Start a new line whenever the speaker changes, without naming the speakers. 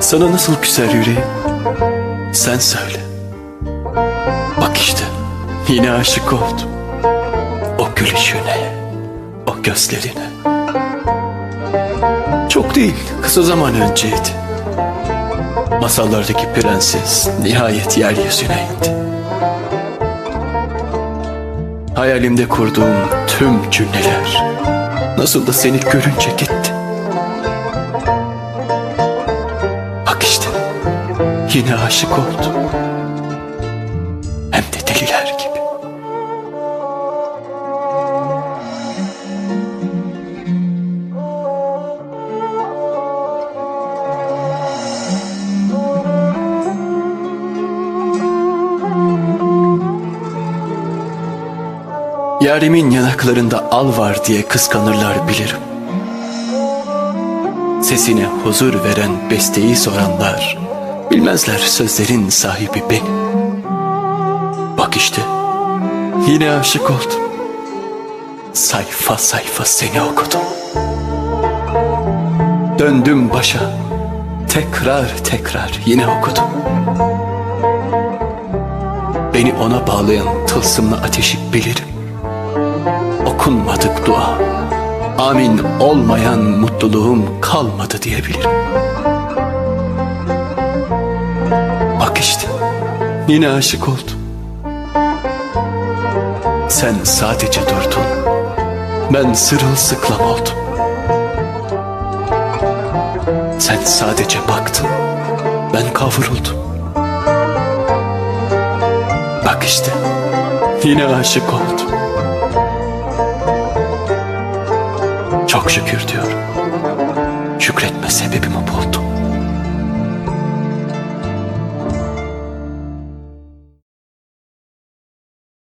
Sana nasıl küser yüreğim? Sen söyle. Bak işte yine aşık oldum. O gülüşüne, o gözlerine. Çok değil, kısa zaman önceydi. Masallardaki prenses nihayet yeryüzüne indi. Hayalimde kurduğum tüm cümleler nasıl da seni görünce gitti. Bak işte yine aşık oldum. Hem de deliler gibi. Yarimin yanaklarında al var diye kıskanırlar bilirim. Sesine huzur veren besteyi soranlar bilmezler sözlerin sahibi benim. Bak işte yine aşık oldum. Sayfa sayfa seni okudum. Döndüm başa tekrar tekrar yine okudum. Beni ona bağlayan tılsımlı ateşi bilirim. Okunmadık dua, amin olmayan mutluluğum kalmadı diyebilirim. Bak işte, yine aşık oldum. Sen sadece durdun, ben sırılsıklam oldum. Sen sadece baktın, ben kavruldum. Bak işte, yine aşık oldum. Çok şükür diyorum. Şükretme sebebimi buldum.